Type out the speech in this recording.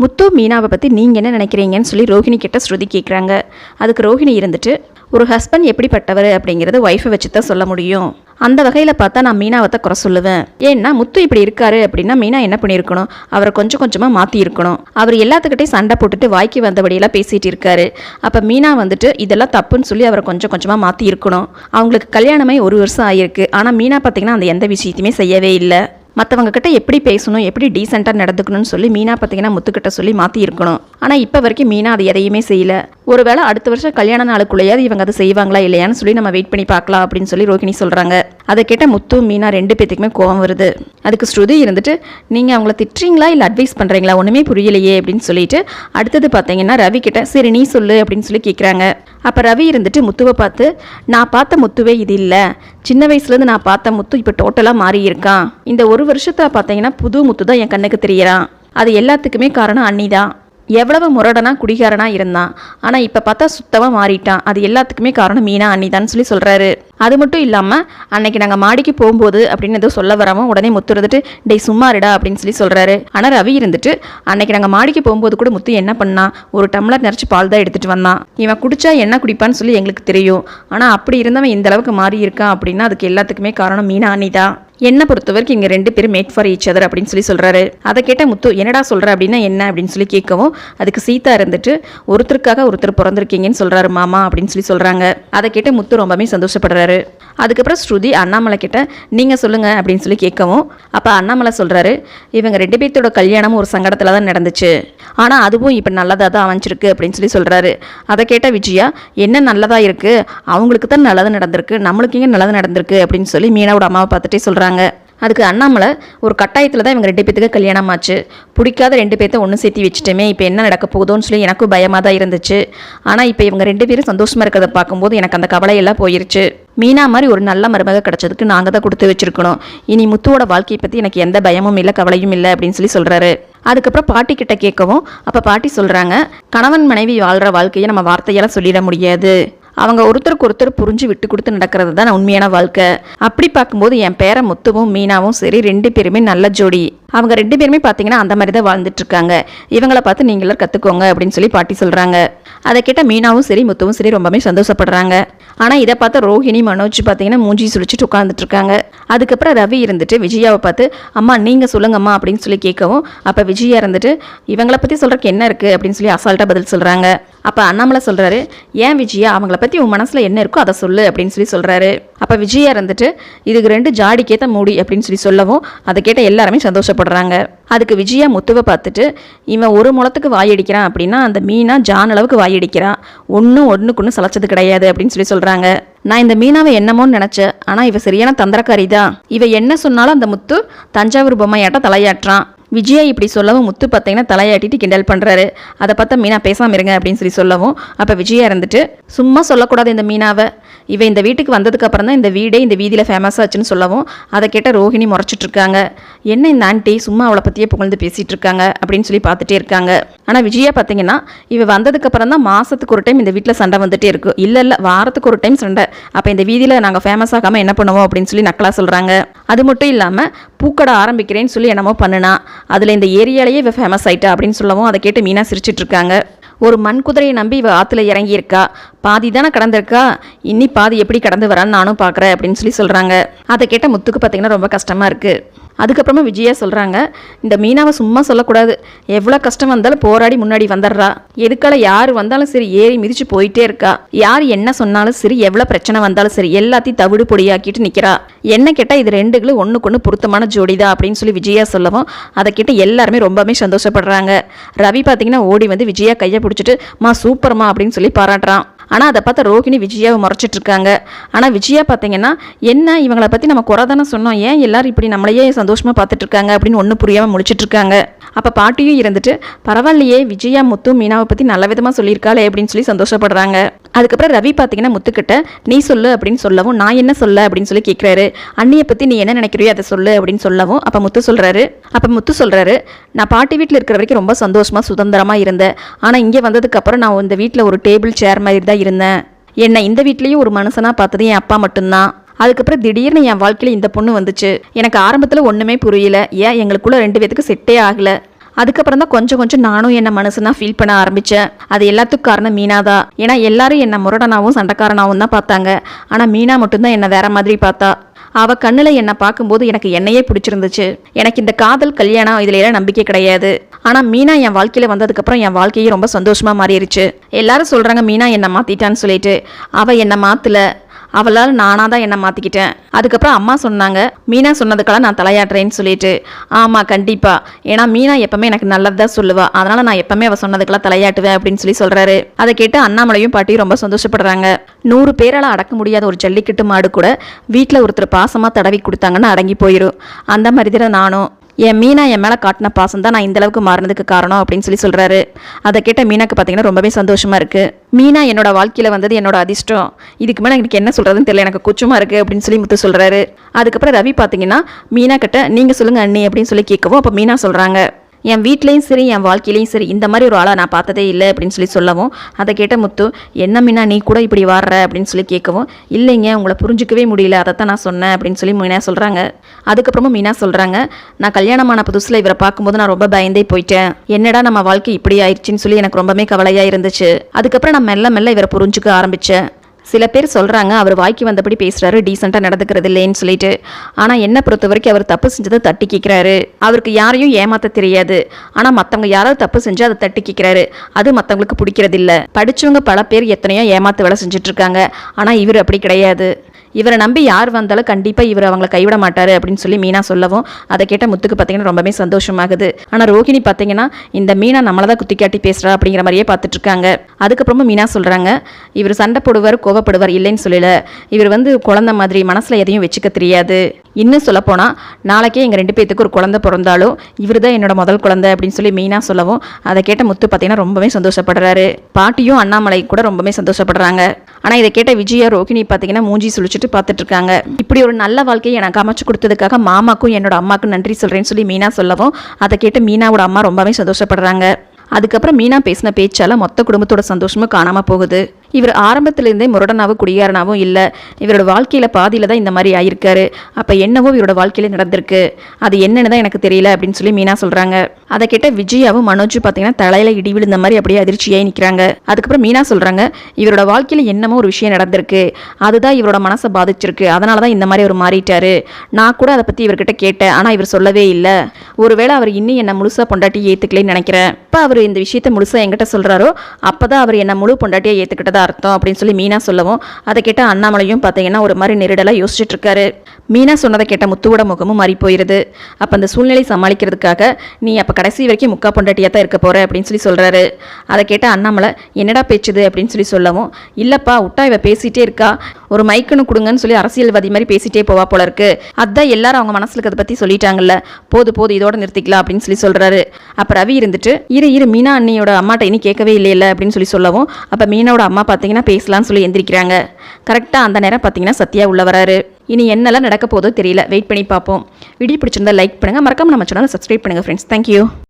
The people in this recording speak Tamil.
முத்து மீனாவை பற்றி நீங்கள் என்ன நினைக்கிறீங்கன்னு சொல்லி ரோஹிணி கிட்ட ஸ்ருதி கேட்குறாங்க அதுக்கு ரோஹிணி இருந்துட்டு ஒரு ஹஸ்பண்ட் எப்படிப்பட்டவர்? அப்படிங்கிறது ஒய்ஃபை வச்சு தான் சொல்ல முடியும். அந்த வகையில் பார்த்தா நான் மீனாவை தான் குறை சொல்லுவேன். ஏன்னா முத்து இப்படி இருக்காரு அப்படின்னா மீனா என்ன பண்ணியிருக்கணும்? அவரை கொஞ்சம் கொஞ்சமாக மாற்றி இருக்கணும். அவர் எல்லாத்துக்கிட்டையும் சண்டை போட்டுட்டு வாய்க்கு வந்தபடியெல்லாம் பேசிகிட்டு இருக்காரு. அப்போ மீனா வந்துட்டு இதெல்லாம் தப்புன்னு சொல்லி அவரை கொஞ்சம் கொஞ்சமாக மாற்றி இருக்கணும். அவங்களுக்கு கல்யாணமே ஒரு வருஷம் ஆகிருக்கு ஆனால் மீனா பார்த்தீங்கன்னா அந்த எந்த விஷயத்தையுமே செய்யவே இல்லை. மற்றவங்க கிட்ட எப்படி பேசணும் எப்படி டீசெண்டாக நடந்துக்கணும்னு சொல்லி மீனா பார்த்தீங்கன்னா முத்துக்கிட்ட சொல்லி மாற்றி இருக்கணும் ஆனால் இப்போ வரைக்கும் மீனா அது எதையுமே செய்யல. ஒருவேளை அடுத்த வருஷம் கல்யாண நாளுக்குள்ளேயாவது இவங்க அதை செய்வாங்களா இல்லையான்னு சொல்லி நம்ம வெயிட் பண்ணி பார்க்கலாம் அப்படின்னு சொல்லி ரோகிணி சொல்கிறாங்க அதை கேட்ட முத்து மீனா ரெண்டு பேத்துக்குமே கோவம் வருது. அதுக்கு ஸ்ருதி இருந்துட்டு நீங்கள் அவங்கள திட்டுறீங்களா இல்லை அட்வைஸ் பண்ணுறீங்களா ஒன்றுமே புரியலையே அப்படின்னு சொல்லிட்டு அடுத்தது பார்த்தீங்கன்னா ரவி கிட்ட சரி நீ சொல்லு அப்படின்னு சொல்லி கேட்குறாங்க அப்போ ரவி இருந்துட்டு முத்துவை பார்த்து நான் பார்த்த முத்துவே இது இல்லை. சின்ன வயசுலேருந்து நான் பார்த்த முத்து இப்போ டோட்டலாக மாறி இருக்கான். இந்த ஒரு வருஷத்தை பார்த்தீங்கன்னா புது முத்து தான் என் கண்ணுக்கு தெரியறான். அது எல்லாத்துக்குமே காரணம் அண்ணி தான் எவ்வளவு முரடனா குடிகாரனாக இருந்தான். ஆனால் இப்போ பார்த்தா சுத்தமாக மாறிட்டான். அது எல்லாத்துக்குமே காரணம் மீனா அன்னிதான்னு சொல்லி சொல்கிறாரு அது மட்டும் இல்லாமல் அன்னைக்கு நாங்கள் மாடிக்கு போகும்போது அப்படின்னு ஏதோ சொல்ல வரவும் உடனே முத்து இருந்துட்டு டேய் சும்மா இருடா அப்படின்னு சொல்லி சொல்கிறாரு ஆனால் ரவி இருந்துட்டு அன்னைக்கு நாங்கள் மாடிக்கு போகும்போது கூட முத்து என்ன பண்ணான் ஒரு டம்ளர் நிறச்சி பால் தான் எடுத்துகிட்டு வந்தான். இவன் குடிச்சா என்ன குடிப்பான்னு சொல்லி எங்களுக்கு தெரியும். ஆனால் அப்படி இருந்தவன் இந்த அளவுக்கு மாறி இருக்கான் அப்படின்னா அதுக்கு எல்லாத்துக்குமே காரணம் மீனா அன்னி தான் என்னை பொறுத்த வரைக்கும் இங்கே ரெண்டு பேரும் மேட் ஃபார் ஈச் அதர் அப்படின்னு சொல்லி சொல்கிறாரு அதை கேட்ட முத்து என்னடா சொல்கிற அப்படின்னா என்ன அப்படின்னு சொல்லி கேட்கவும் அதுக்கு சீதா இருந்துட்டு ஒருத்தருக்காக ஒருத்தர் பிறந்திருக்கீங்கன்னு சொல்கிறாரு மாமா அப்படின்னு சொல்லி சொல்கிறாங்க அதை கேட்ட முத்து ரொம்பவே சந்தோஷப்படுறாரு. அதுக்கப்புறம் ஸ்ருதி அண்ணாமலை கிட்ட நீங்கள் சொல்லுங்கள் அப்படின்னு சொல்லி கேட்கவும் அப்போ அண்ணாமலை சொல்கிறாரு இவங்க ரெண்டு பேர்த்தோட கல்யாணமும் ஒரு சங்கடத்தில் தான் நடந்துச்சு. ஆனால் அதுவும் இப்போ நல்லதாக தான் அமைஞ்சிருக்கு அப்படின்னு சொல்லி சொல்கிறாரு அதை கேட்ட விஜயா என்ன நல்லதாக இருக்குது அவங்களுக்கு தான் நல்லது நடந்திருக்கு. நம்மளுக்கு இங்கே நல்லது நடந்திருக்கு? அப்படின்னு சொல்லி மீனாவோட அம்மாவை பார்த்துட்டே சொல்கிறாங்க அதுக்கு அண்ணாமலை ஒரு கட்டாயத்தில் தான் இவங்க ரெண்டு பேத்துக்கு கல்யாணம் ஆச்சு பிடிக்காத ரெண்டு பேர்த்த ஒன்று சேர்த்து வச்சுட்டோமே இப்போ என்ன நடக்க போகுதோன்னு சொல்லி எனக்கும் பயமாக தான் இருந்துச்சு. ஆனால் இப்போ இவங்க ரெண்டு பேரும் சந்தோஷமாக இருக்கிறத பார்க்கும்போது எனக்கு அந்த கவலையெல்லாம் போயிருச்சு. மீனா மாதிரி ஒரு நல்ல மருமக கிடச்சதுக்கு நாங்கள் தான் கொடுத்து வச்சிருக்கணும். இனி முத்துவோட வாழ்க்கையை பற்றி எனக்கு எந்த பயமும் இல்லை கவலையும் இல்லை அப்படின்னு சொல்லி சொல்கிறாரு அதுக்கப்புறம் பாட்டி கிட்ட கேட்கவும் அப்போ பாட்டி சொல்கிறாங்க கணவன் மனைவி வாழ்கிற வாழ்க்கையை நம்ம வார்த்தையால் சொல்லிட முடியாது. அவங்க ஒருத்தருக்கு ஒருத்தர் புரிஞ்சு விட்டு கொடுத்து நடக்கிறது தான் உண்மையான வாழ்க்கை. அப்படி பார்க்கும்போது என் பேர முத்துவும் மீனாவும் சரி ரெண்டு பேருமே நல்ல ஜோடி. அவங்க ரெண்டு பேருமே பார்த்தீங்கன்னா அந்த மாதிரி தான் வாழ்ந்துட்டு இருக்காங்க. இவங்களை பார்த்து நீங்களும் கற்றுக்கோங்க அப்படின்னு சொல்லி பாட்டி சொல்கிறாங்க அதை கேட்ட மீனாவும் சரி முத்துவும் சரி ரொம்பவே சந்தோஷப்படுறாங்க. ஆனால் இதை பார்த்து ரோஹிணி மனோஜ் பார்த்தீங்கன்னா மூஞ்சி சுழிச்சிட்டு உட்காந்துட்டு இருக்காங்க. அதுக்கப்புறம் ரவி இருந்துட்டு விஜயாவை பார்த்து அம்மா நீங்கள் சொல்லுங்கம்மா அப்படின்னு சொல்லி கேட்கவும் அப்போ விஜயா இருந்துட்டு இவங்கள பற்றி சொல்கிறக்கு என்ன இருக்குது அப்படின்னு சொல்லி அசால்ட்டாக பதில் சொல்கிறாங்க அப்போ அண்ணாமலை சொல்கிறாரு ஏன் விஜயா அவங்கள பற்றி உன் மனசில் என்ன இருக்கோ அதை சொல்லு அப்படின்னு சொல்லி சொல்கிறாரு அப்போ விஜயா இருந்துட்டு இதுக்கு ரெண்டு ஜாடிக்கேற்ற மூடி அப்படின்னு சொல்லி சொல்லவும் அதை கேட்ட எல்லாருமே சந்தோஷப்படுறாங்க. அதுக்கு விஜயா முத்துவை பார்த்துட்டு இவன் ஒரு முளத்துக்கு வாயடிக்கிறான் அப்படின்னா அந்த மீனா ஜான் அளவுக்கு வாயடிக்கிறான் ஒன்றும் ஒன்றுக்குன்னு சளைச்சது கிடையாது அப்படின்னு சொல்லி சொல்கிறாங்க நான் இந்த மீனாவை என்னமோன்னு நினச்சேன் ஆனால் இவ சரியான தந்திரக்காரி தான் இவ என்ன சொன்னாலும் அந்த முத்து தஞ்சாவூர் பொம்மையாட்ட தலையாட்டுறான். விஜயா இப்படி சொல்லவும் முத்து பார்த்தீங்கன்னா தலையாட்டிட்டு கிண்டல் பண்ணுறாரு அதை பார்த்தா மீனா பேசாமல் இருங்க அப்படின்னு சொல்லி சொல்லவும் அப்போ விஜயா இருந்துட்டு சும்மா சொல்லக்கூடாது இந்த மீனாவை. இவ இந்த வீட்டுக்கு வந்ததுக்கு அப்புறம் தான் இந்த வீடே இந்த வீதியில் ஃபேமஸ் ஆச்சுன்னு சொல்லவும். அதை கேட்ட ரோஹிணி முறைச்சிட்ருக்காங்க என்ன இந்த ஆண்டி? சும்மா அவளை பற்றியே புகழ்ந்து பேசிகிட்டு இருக்காங்க அப்படின்னு சொல்லி பார்த்துட்டே இருக்காங்க. ஆனால் விஜயா பார்த்தீங்கன்னா இவ வந்ததுக்கு அப்புறம் தான் மாதத்துக்கு ஒரு டைம் இந்த வீட்டில் சண்டை வந்துட்டே இருக்கும் இல்லை இல்லை வாரத்துக்கு ஒரு டைம் சண்டை. அப்போ இந்த வீதியில் நாங்கள் ஃபேமஸ் ஆகாமல் என்ன பண்ணுவோம்? அப்படின்னு சொல்லி நக்கலா சொல்கிறாங்க அது மட்டும் இல்லாமல் பூக்கடை ஆரம்பிக்கிறேன்னு சொல்லி என்னமோ பண்ணுனா. அதில் இந்த ஏரியாலேயே இவ ஃபேமஸ் ஆயிட்டா? அப்படின்னு சொல்லவும் அதை கேட்டு மீனா சிரிச்சிட்ருக்காங்க ஒரு மண் குதிரையை நம்பி இவ ஆற்றுல இறங்கியிருக்கா. பாதி தானே கடந்திருக்கா? இன்னி பாதி எப்படி கடந்து வரான்னு நானும் பார்க்குறேன் அப்படின்னு சொல்லி சொல்கிறாங்க அதை கேட்ட முத்துக்கு பார்த்தீங்கன்னா ரொம்ப கஷ்டமாக இருக்குது அதுக்கப்புறமா விஜயா சொல்கிறாங்க இந்த மீனாவை சும்மா சொல்லக்கூடாது. எவ்வளோ கஷ்டம் வந்தாலும் போராடி முன்னாடி வந்துடுறா. எதுக்கால யார் வந்தாலும் சரி ஏறி மிதிச்சு போயிட்டே இருக்கா. யார் என்ன சொன்னாலும் சரி எவ்வளோ பிரச்சனை வந்தாலும் சரி எல்லாத்தையும் தவிடு பொடியாக்கிட்டு நிற்கிறா என்ன கேட்டால் இது ரெண்டுகளும் ஒன்றுக்கு ஒன்று பொருத்தமான ஜோடிதான் அப்படின்னு சொல்லி விஜயா சொல்லவும் அதை கேட்டு எல்லாருமே ரொம்பவே சந்தோஷப்படுறாங்க. ரவி பார்த்தீங்கன்னா ஓடி வந்து விஜயா கையை பிடிச்சிட்டு மா சூப்பர்மா அப்படின்னு சொல்லி பாராட்டுறான். ஆனால் அதை பார்த்தா ரோஹிணி விஜயாவை முறைச்சிட்டு இருக்காங்க ஆனால் விஜயா பார்த்தீங்கன்னா என்ன இவங்கள பற்றி நம்ம குறை தானே சொன்னோம். ஏன் எல்லாரும் இப்படி நம்மளையே சந்தோஷமாக பார்த்துட்டு இருக்காங்க அப்படின்னு ஒன்றும் புரியாமல் முழிச்சிட்டு இருக்காங்க அப்போ பாட்டியும் இருந்துட்டு பரவாயில்லையே விஜயா முத்து மீனாவை பற்றி நல்ல விதமாக சொல்லியிருக்காளே அப்படின்னு சொல்லி சந்தோஷப்படுறாங்க. அதுக்கப்புறம் ரவி பார்த்தீங்கன்னா முத்துக்கிட்ட நீ சொல்லு அப்படின்னு சொல்லவும் நான் என்ன சொல்ல அப்படின்னு சொல்லி கேட்குறாரு அண்ணியை பற்றி நீ என்ன நினைக்கிறியோ அதை சொல்லு அப்படின்னு சொல்லவும் அப்போ முத்து சொல்கிறாரு அப்போ முத்து சொல்கிறாரு நான் பாட்டி வீட்டில் இருக்கிற வரைக்கும் ரொம்ப சந்தோஷமாக சுதந்திரமாக இருந்தேன். ஆனால் இங்கே வந்ததுக்கப்புறம் நான் இந்த வீட்டில் ஒரு டேபிள் சேர் மாதிரி தான் இருந்தேன். என்னை இந்த வீட்லேயும் ஒரு மனுஷனாக பார்த்தது என் அப்பா மட்டும்தான். அதுக்கப்புறம் திடீர்னு என் வாழ்க்கையில் இந்த பொண்ணு வந்துச்சு. எனக்கு ஆரம்பத்தில் ஒன்றுமே புரியல. ஏன் எங்களுக்குள்ள ரெண்டு பேத்துக்கு செட்டே ஆகலை. அதுக்கப்புறம் தான் கொஞ்சம் கொஞ்சம் நானும் என்ன மனசுனா ஃபீல் பண்ண ஆரம்பித்தேன் அது எல்லாத்துக்கும் காரணம் மீனா தான் ஏன்னா எல்லாரும் என்னை முரடனாவும் சண்டைக்காரனாவும் தான் பார்த்தாங்க. ஆனால் மீனா மட்டும்தான் என்னை வேற மாதிரி பார்த்தா. அவ கண்ணில் என்னை பார்க்கும்போது எனக்கு என்னையே பிடிச்சிருந்துச்சு. எனக்கு இந்த காதல் கல்யாணம் இதில் எல்லாம் நம்பிக்கை கிடையாது. ஆனால் மீனா என் வாழ்க்கையில் வந்ததுக்கப்புறம் என் வாழ்க்கையே ரொம்ப சந்தோஷமாக மாறிடுச்சு எல்லாரும் சொல்கிறாங்க மீனா என்னை மாற்றிட்டான்னு சொல்லிட்டு. அவள் என்னை மாற்றலை அவளால் நானாக தான் என்னை மாற்றிக்கிட்டேன் அதுக்கப்புறம் அம்மா சொன்னாங்க மீனா சொன்னதுக்கெல்லாம் நான் தலையாட்டுறேன்னு சொல்லிட்டு. ஆமாம் கண்டிப்பாக ஏன்னா மீனா எப்பவுமே எனக்கு நல்லது தான் சொல்லுவா. அதனால் நான் எப்பவுமே அவள் சொன்னதுக்கெல்லாம் தலையாட்டுவேன் அப்படின்னு சொல்லி சொல்கிறாரு அதை கேட்டு அண்ணாமலையும் பாட்டியும் ரொம்ப சந்தோஷப்படுறாங்க. நூறு பேரால் அடக்க முடியாத ஒரு ஜல்லிக்கட்டு மாடு கூட வீட்டில் ஒருத்தர் பாசமாக தடவி கொடுத்தாங்கன்னு அடங்கி போயிடும் அந்த மாதிரி தான் நானும். என் மீனா என் மேலே காட்டின பாசம் தான் நான் இந்தளவுக்கு மாறினதுக்கு காரணம் அப்படின்னு சொல்லி சொல்கிறாரு அதை கேட்ட மீனாக்கு பார்த்தீங்கன்னா ரொம்பவே சந்தோஷமாக இருக்குது மீனா என்னோட வாழ்க்கையில் வந்தது என்னோட அதிர்ஷ்டம். இதுக்கு மேலே எனக்கு என்ன சொல்கிறதுன்னு தெரியல எனக்கு குச்சமாக இருக்குது அப்படின்னு சொல்லி முத்து சொல்கிறாரு அதுக்கப்புறம் ரவி பார்த்தீங்கன்னா மீனா கிட்ட நீங்கள் சொல்லுங்கள் அண்ணி அப்படின்னு சொல்லி கேட்கவும் அப்போ மீனா சொல்கிறாங்க என் வீட்லேயும் சரி என் வாழ்க்கையிலையும் சரி இந்த மாதிரி ஒரு ஆளை நான் பார்த்ததே இல்லை அப்படின்னு சொல்லி சொல்லவும் அதை கேட்ட முத்து என்ன மீனா நீ கூட இப்படி வாடுற? அப்படின்னு சொல்லி கேட்கவும் இல்லைங்க உங்களை புரிஞ்சிக்கவே முடியல அதை தான் நான் சொன்னேன் அப்படின்னு சொல்லி மீனா சொல்கிறாங்க அதுக்கப்புறமா மீனா சொல்கிறாங்க நான் கல்யாணமான புதுசில் இவரை பார்க்கும்போது நான் ரொம்ப பயந்தே போயிட்டேன். என்னடா நம்ம வாழ்க்கை இப்படி ஆயிடுச்சுன்னு சொல்லி எனக்கு ரொம்பவே கவலையாக இருந்துச்சு. அதுக்கப்புறம் நான் மெல்ல மெல்ல இவரை புரிஞ்சுக்க ஆரம்பித்தேன் சில பேர் சொல்கிறாங்க அவர் வாய்க்கு வந்தபடி பேசுகிறாரு டீசெண்டாக நடந்துக்கிறது இல்லைன்னு சொல்லிட்டு. ஆனால் என்னை பொறுத்த வரைக்கும் அவர் தப்பு செஞ்சதை தட்டி கேட்குறாரு அவருக்கு யாரையும் ஏமாற்ற தெரியாது. ஆனால் மற்றவங்க யாராவது தப்பு செஞ்சு அதை தட்டி கேட்குறாரு அது மற்றவங்களுக்கு பிடிக்கிறது இல்லை படிச்சவங்க பல பேர் எத்தனையோ ஏமாற்ற வேலை செஞ்சுட்ருக்காங்க ஆனால் இவர் அப்படி கிடையாது. இவரை நம்பி யார் வந்தாலும் கண்டிப்பாக இவர் அவங்களை கைவிட மாட்டார் அப்படின்னு சொல்லி மீனா சொல்லவும். அதை கேட்ட முத்துக்கு பார்த்தீங்கன்னா ரொம்பவே சந்தோஷமாகுது. ஆனால் ரோகிணி பார்த்தீங்கன்னா இந்த மீனா நம்மளை தான் குத்தி காட்டி பேசுகிறா அப்படிங்கிற மாதிரியே பார்த்துட்டு இருக்காங்க. அதுக்கப்புறமா மீனா சொல்கிறாங்க இவர் சண்டை போடுவார் கோவப்படுவார் இல்லைன்னு சொல்லல. இவர் வந்து குழந்தை மாதிரி மனசில் எதையும் வச்சுக்க தெரியாது. இன்னும் சொல்லப்போனால் நாளைக்கே எங்கள் ரெண்டு பேத்துக்கு ஒரு குழந்தை பிறந்தாலும் இவர் தான் என்னோட முதல் குழந்தை அப்படின்னு சொல்லி மீனா சொல்லவும். அதை கேட்ட முத்து பார்த்தீங்கன்னா ரொம்பவே சந்தோஷப்படுறாரு. பாட்டியும் அண்ணாமலை கூட ரொம்பவே சந்தோஷப்படுறாங்க. ஆனால் இதை கேட்ட விஜயா ரோகிணி பார்த்தீங்கன்னா மூஞ்சி சுழிச்சிட்டு பார்த்துட்டு இருக்காங்க இப்படி ஒரு நல்ல வாழ்க்கையை எனக்கு அமைச்சு கொடுத்ததுக்காக மாமாக்கும் என்னோட அம்மாக்கும் நன்றி சொல்கிறேன்னு சொல்லி மீனா சொல்லவும் அதை கேட்டு மீனாவோட அம்மா ரொம்பவே சந்தோஷப்படுறாங்க. அதுக்கப்புறம் மீனா பேசின பேச்சால் மொத்த குடும்பத்தோட சந்தோஷமும் காணாம போகுது. இவர் ஆரம்பத்திலிருந்தே முரடனாவும் குடியாரனாவும் இல்லை. இவரோட வாழ்க்கையில் பாதியில் தான் இந்த மாதிரி ஆயிருக்காரு. அப்போ என்னவோ இவரோட வாழ்க்கையில் நடந்திருக்கு. அது என்னன்னு தான் எனக்கு தெரியல அப்படின்னு சொல்லி மீனா சொல்கிறாங்க அதை கேட்ட விஜயாவும் மனோஜும் பார்த்தீங்கன்னா தலையில இடி விழுந்த மாதிரி அப்படியே அதிர்ச்சியாகி நிற்கிறாங்க அதுக்கப்புறம் மீனா சொல்கிறாங்க இவரோட வாழ்க்கையில் என்னமோ ஒரு விஷயம் நடந்திருக்கு. அதுதான் இவரோட மனசை பாதிச்சிருக்கு. அதனால தான் இந்த மாதிரி அவர் மாறிட்டாரு. நான் கூட அதை பற்றி இவர்கிட்ட கேட்டேன். ஆனால் இவர் சொல்லவே இல்லை. ஒருவேளை அவர் இன்னும் என்னை முழுசாக பொண்டாட்டி ஏற்றுக்கலேன்னு நினைக்கிறேன். இப்போ அவர் இந்த விஷயத்த முழுசாக என்கிட்ட அப்போ தான் அவர் என்னை முழு பொண்டாட்டியாக ஏற்றுக்கிட்டதா அர்த்தம் அப்படின்னு சொல்லி மீனா சொல்லவும் அதை கேட்ட அண்ணாமலையும் பார்த்தீங்கன்னா ஒரு மாதிரி நெருடலாக யோசிச்சுட்டு இருக்காரு. மீனா சொன்னதை கேட்ட முத்துவோட முகமும் மாறி போயிருது. அப்போ அந்த சூழ்நிலை சமாளிக்கிறதுக்காக நீ அப்போ கடைசி வரைக்கும் முக்கா பொண்டாட்டியாக தான் இருக்க போகிற அப்படின்னு சொல்லி சொல்கிறாரு அதை கேட்ட அண்ணாமலை என்னடா பேச்சுது? அப்படின்னு சொல்லி சொல்லவும் இல்லைப்பா விட்டா இவ பேசிகிட்டே இருக்கா. ஒரு மைக்குன்னு கொடுங்கன்னு சொல்லி அரசியல்வாதி மாதிரி பேசிகிட்டே போவா போல இருக்கு. அதான் எல்லாரும் அவங்க மனசுல இருக்கிறத பற்றி சொல்லிட்டாங்கல்ல. போது போது இதோட நிறுத்திக்கலாம். அப்படின்னு சொல்லி சொல்கிறாரு அப்போ ரவி இருந்துட்டு இரு இரு மீனா அண்ணியோட அம்மாட்ட இனி கேட்கவே இல்லையில? அப்படின்னு சொல்லி சொல்லவும் அப்போ மீனாவோட அம்மா பார்த்தீங்கன்னா பேசலாம்னு சொல்லி எந்திரிக்கிறாங்க. கரெக்டாக அந்த நேரம் பார்த்தீங்கன்னா சத்யா உள்ள வராரு. இனி என்னெல்லாம் நடக்க போதோ தெரியல. வெயிட் பண்ணி பார்ப்போம். வீடியோ பிடிச்சிருந்தா லைக் பண்ணுங்க. மறக்காம நம்ம சேனலை சப்ஸ்கிரைப் பண்ணுங்க ஃப்ரெண்ட்ஸ் தேங்க்யூ